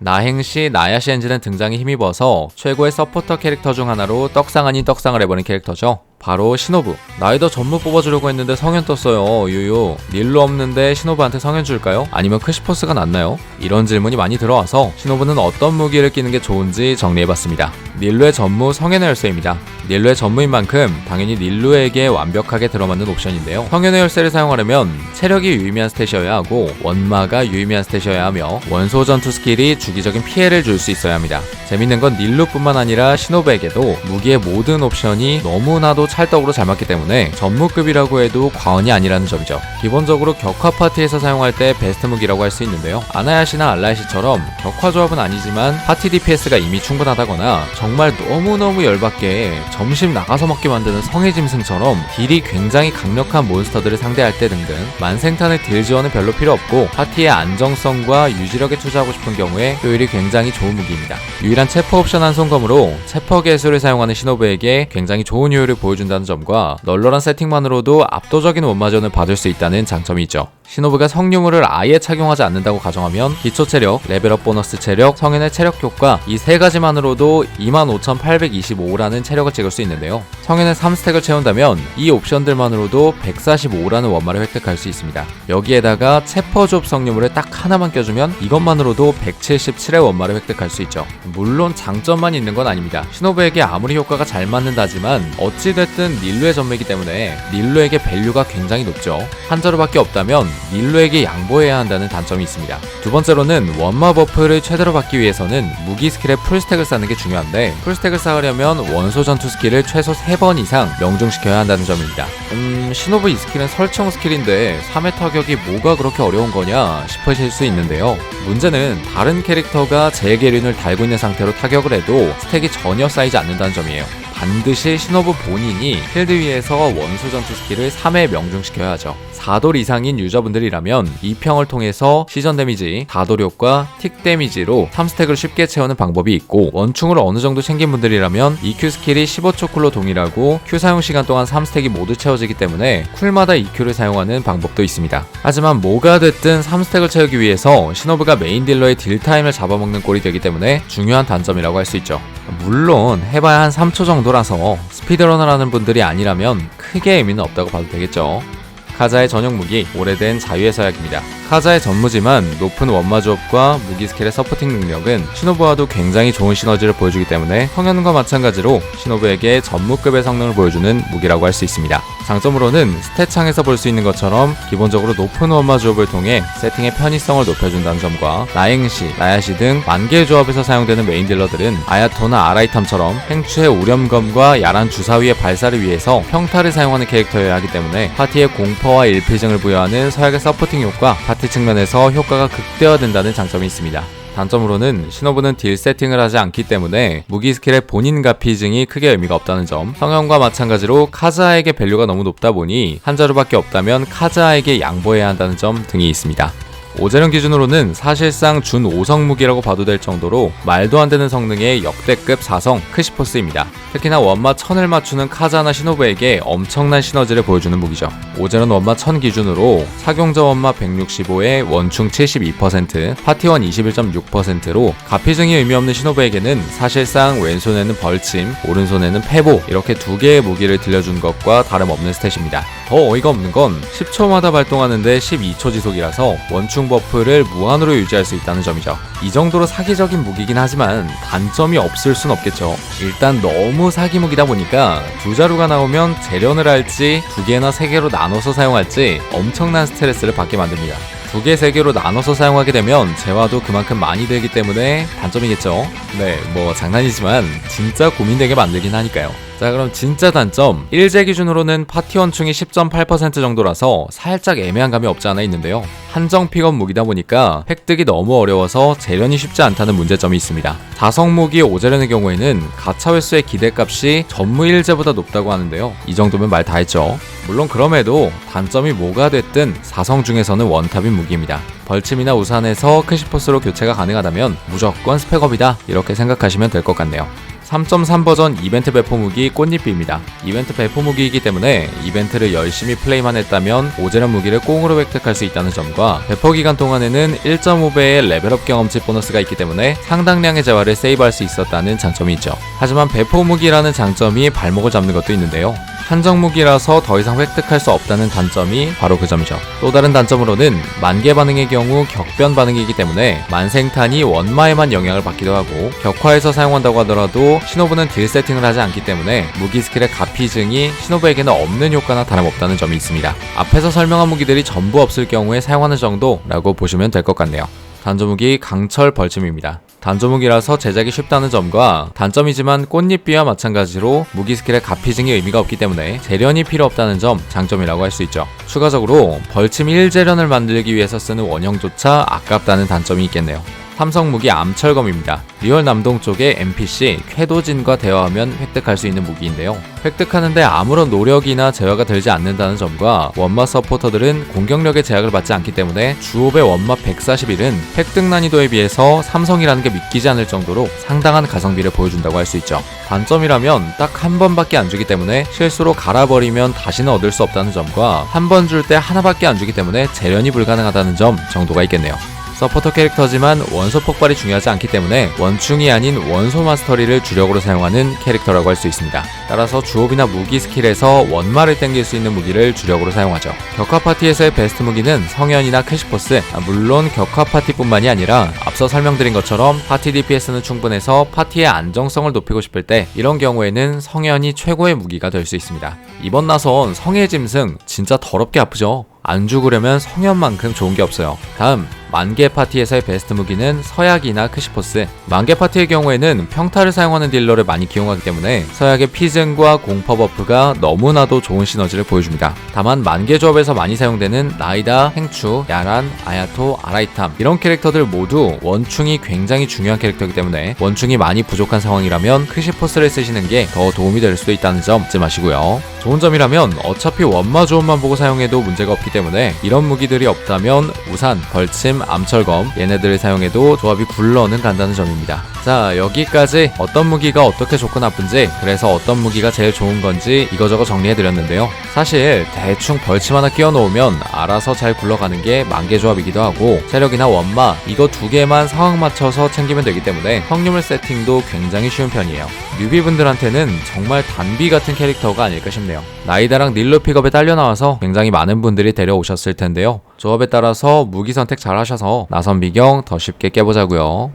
나행시 나야시 엔진은 등장에 힘입어서 최고의 서포터 캐릭터 중 하나로 떡상 아닌 떡상을 해버린 캐릭터죠. 바로 시노부. 나이더 전무 뽑아주려고 했는데 성현 떴어요. 유유. 닐로 없는데 시노부한테 성현 줄까요? 아니면 크시포스가 낫나요? 이런 질문이 많이 들어와서 시노부는 어떤 무기를 끼는 게 좋은지 정리해봤습니다. 닐루의 전무 성현의 열쇠입니다. 닐루의 전무인 만큼 당연히 닐루에게 완벽하게 들어맞는 옵션인데요. 성현의 열쇠를 사용하려면 체력이 유의미한 스탯이어야 하고 원마가 유의미한 스탯이어야 하며 원소 전투 스킬이 주기적인 피해를 줄 수 있어야 합니다. 재밌는 건 닐루뿐만 아니라 시노부에게도 무기의 모든 옵션이 너무나도 찰떡으로 잘 맞기 때문에 전무급이라고 해도 과언이 아니라는 점이죠. 기본적으로 격화 파티에서 사용할 때 베스트 무기라고 할 수 있는데요. 아나야시나 알라야시처럼 격화 조합은 아니지만 파티 DPS가 이미 충분하다거나 정말 너무너무 열받게 점심 나가서 먹게 만드는 성의 짐승처럼 딜이 굉장히 강력한 몬스터들을 상대할 때 등등 만생탄의 딜 지원은 별로 필요 없고 파티의 안정성과 유지력에 투자하고 싶은 경우에 효율이 굉장히 좋은 무기입니다. 유일한 체퍼 옵션 한 손검으로 체퍼 개수를 사용하는 시노브에게 굉장히 좋은 효율을 보여 준다는 점과 널널한 세팅만으로도 압도적인 원마전을 받을 수 있다는 장점이 있죠. 시노브가 성유물을 아예 착용하지 않는다고 가정하면 기초 체력, 레벨업 보너스 체력, 성인의 체력 효과 이 세 가지만으로도 25,825라는 체력을 찍을 수 있는데요. 성인의 3스택을 채운다면 이 옵션들만으로도 145라는 원마를 획득할 수 있습니다. 여기에다가 체퍼조업 성유물을 딱 하나만 껴주면 이것만으로도 177의 원마를 획득할 수 있죠. 물론 장점만 있는 건 아닙니다. 시노브에게 아무리 효과가 잘 맞는다지만 어찌됐든 닐루의 전매이기 때문에 닐루에게 밸류가 굉장히 높죠. 한 자루밖에 없다면 닐루에게 양보해야 한다는 단점이 있습니다. 두 번째로는 원마 버프를 최대로 받기 위해서는 무기 스킬에 풀스택을 쌓는 게 중요한데 풀스택을 쌓으려면 원소 전투 스킬을 최소 3번 이상 명중시켜야 한다는 점입니다. 음, 시노브 이 스킬은 설정 스킬인데 3회 타격이 뭐가 그렇게 어려운 거냐 싶으실 수 있는데요. 문제는 다른 캐릭터가 재계륜을 달고 있는 상태로 타격을 해도 스택이 전혀 쌓이지 않는다는 점이에요. 반드시 시노브 본인이 필드 위에서 원소 전투 스킬을 3회 명중시켜야 하죠. 4돌 이상인 유저분들이라면 이 평을 통해서 시전 데미지, 다도력과 틱 데미지로 3스택을 쉽게 채우는 방법이 있고 원충을 어느 정도 챙긴 분들이라면 EQ 스킬이 15초 쿨로 동일하고 Q 사용 시간 동안 3스택이 모두 채워지기 때문에 쿨마다 EQ를 사용하는 방법도 있습니다. 하지만 뭐가 됐든 3스택을 채우기 위해서 시노브가 메인 딜러의 딜 타임을 잡아먹는 꼴이 되기 때문에 중요한 단점이라고 할 수 있죠. 물론 해봐야 한 3초 정도라서 스피드러너 라는 분들이 아니라면 크게 의미는 없다고 봐도 되겠죠. 카자의 전용 무기 오래된 자유의 서약입니다. 카자의 전무지만 높은 원마 조합과 무기 스킬의 서포팅 능력은 시노부와도 굉장히 좋은 시너지를 보여주기 때문에 성현과 마찬가지로 시노부에게 전무급의 성능을 보여주는 무기라고 할 수 있습니다. 장점으로는 스탯창에서 볼 수 있는 것처럼 기본적으로 높은 원마 조합을 통해 세팅의 편의성을 높여준다는 점과 나행시, 나야시 등 만개의 조합에서 사용되는 메인 딜러들은 아야토나 아라이탐처럼 행추의 오렴검과 야란 주사위의 발사를 위해서 평타를 사용하는 캐릭터여야 하기 때문에 파티의 공포와 일필증을 부여하는 서약의 서포팅 효과, 파티 측면에서 효과가 극대화된다는 장점이 있습니다. 단점으로는 신호부는 딜 세팅을 하지 않기 때문에 무기 스킬의 본인 가피증이 크게 의미가 없다는 점 성형과 마찬가지로 카자에게 밸류가 너무 높다 보니 한 자루밖에 없다면 카자에게 양보해야 한다는 점 등이 있습니다. 오재령 기준으로는 사실상 준 5성 무기라고 봐도 될 정도로 말도 안 되는 성능의 역대급 4성 크시포스입니다. 특히나 원마 1000을 맞추는 카자나 시노브에게 엄청난 시너지를 보여주는 무기죠. 오재령 원마 1000 기준으로 사경자 원마 165에 원충 72%, 파티원 21.6%로 가피증이 의미 없는 시노브에게는 사실상 왼손에는 벌침, 오른손에는 패보 이렇게 두 개의 무기를 들려준 것과 다름없는 스탯입니다. 더 어이가 없는 건 10초마다 발동하는데 12초 지속이라서 원충 버프를 무한으로 유지할 수 있다는 점이죠. 이 정도로 사기적인 무기긴 하지만 단점이 없을 순 없겠죠. 일단 너무 사기 무기다 보니까 두 자루가 나오면 재련을 할지 두 개나 세 개로 나눠서 사용할지 엄청난 스트레스를 받게 만듭니다. 두 개, 세 개로 나눠서 사용하게 되면 재화도 그만큼 많이 들기 때문에 단점이겠죠. 네, 뭐 장난이지만 진짜 고민되게 만들긴 하니까요. 자 그럼 진짜 단점. 1제 기준으로는 파티 원충이 10.8% 정도라서 살짝 애매한 감이 없지 않아 있는데요. 한정 픽업 무기다 보니까 획득이 너무 어려워서 재련이 쉽지 않다는 문제점이 있습니다. 4성 무기 오재련의 경우에는 가차 횟수의 기대값이 전무 1제보다 높다고 하는데요. 이 정도면 말 다 했죠. 물론 그럼에도 단점이 뭐가 됐든 4성 중에서는 원탑인 무기입니다. 벌침이나 우산에서 크시포스로 교체가 가능하다면 무조건 스펙업이다. 이렇게 생각하시면 될 것 같네요 3.3 버전 이벤트 배포 무기 꽃잎비입니다. 이벤트 배포 무기이기 때문에 이벤트를 열심히 플레이만 했다면 오제란 무기를 꽁으로 획득할 수 있다는 점과 배포 기간 동안에는 1.5배의 레벨업 경험치 보너스가 있기 때문에 상당량의 재화를 세이브할 수 있었다는 장점이 있죠. 하지만 배포 무기라는 장점이 발목을 잡는 것도 있는데요. 한정 무기라서 더 이상 획득할 수 없다는 단점이 바로 그 점이죠. 또 다른 단점으로는 만개 반응의 경우 격변 반응이기 때문에 만생탄이 원마에만 영향을 받기도 하고 격화에서 사용한다고 하더라도 신호부는 딜 세팅을 하지 않기 때문에 무기 스킬의 가피증이 신호부에게는 없는 효과나 다름없다는 점이 있습니다. 앞에서 설명한 무기들이 전부 없을 경우에 사용하는 정도라고 보시면 될 것 같네요. 단조무기 강철 벌침입니다. 단조무기라서 제작이 쉽다는 점과 단점이지만 꽃잎비와 마찬가지로 무기 스킬의 가피증이 의미가 없기 때문에 재련이 필요 없다는 점 장점이라고 할 수 있죠. 추가적으로 벌침 1재련을 만들기 위해서 쓰는 원형조차 아깝다는 단점이 있겠네요. 삼성 무기 암철검입니다. 리얼 남동 쪽의 NPC 쾌도진과 대화하면 획득할 수 있는 무기인데요. 획득하는데 아무런 노력이나 재화가 들지 않는다는 점과 원마 서포터들은 공격력의 제약을 받지 않기 때문에 주옵의 원마 141은 획득 난이도에 비해서 삼성이라는 게 믿기지 않을 정도로 상당한 가성비를 보여준다고 할 수 있죠. 단점이라면 딱 한 번밖에 안 주기 때문에 실수로 갈아버리면 다시는 얻을 수 없다는 점과 한 번 줄 때 하나밖에 안 주기 때문에 재련이 불가능하다는 점 정도가 있겠네요. 서포터 캐릭터지만 원소 폭발이 중요하지 않기 때문에 원충이 아닌 원소 마스터리를 주력으로 사용하는 캐릭터라고 할 수 있습니다. 따라서 주옵이나 무기 스킬에서 원마를 땡길 수 있는 무기를 주력으로 사용하죠. 격화 파티에서의 베스트 무기는 성현이나 크시포스, 아, 물론 격화 파티뿐만이 아니라 앞서 설명드린 것처럼 파티 DPS는 충분해서 파티의 안정성을 높이고 싶을 때 이런 경우에는 성현이 최고의 무기가 될 수 있습니다. 이번 나선 성의 짐승 진짜 더럽게 아프죠? 안 죽으려면 성현만큼 좋은 게 없어요. 다음 만개 파티에서의 베스트 무기는 서약이나 크시포스. 만개 파티의 경우에는 평타를 사용하는 딜러를 많이 기용하기 때문에 서약의 피증과 공퍼 버프가 너무나도 좋은 시너지를 보여줍니다. 다만 만개 조합에서 많이 사용되는 나이다, 행추, 야란, 아야토, 아라이탐 이런 캐릭터들 모두 원충이 굉장히 중요한 캐릭터이기 때문에 원충이 많이 부족한 상황이라면 크시포스를 쓰시는 게 더 도움이 될 수도 있다는 점 잊지 마시고요. 좋은 점이라면 어차피 원마 조합만 보고 사용해도 문제가 없기 때문에 이런 무기들이 없다면 우산, 벌침, 암철검 얘네들을 사용해도 조합이 굴러는 간다는 점입니다. 자 여기까지 어떤 무기가 어떻게 좋고 나쁜지 그래서 어떤 무기가 제일 좋은 건지 이거저거 정리해드렸는데요. 사실 대충 벌침 하나 끼워 놓으면 알아서 잘 굴러가는 게 만개 조합이기도 하고 체력이나 원마 이거 두 개만 상황 맞춰서 챙기면 되기 때문에 확률 세팅도 굉장히 쉬운 편이에요. 뉴비분들한테는 정말 단비 같은 캐릭터가 아닐까 싶네요. 나이다랑 닐로 픽업에 딸려 나와서 굉장히 많은 분들이 데려오셨을 텐데요. 조합에 따라서 무기 선택 잘 하셔서 나선 비경 더 쉽게 깨보자고요.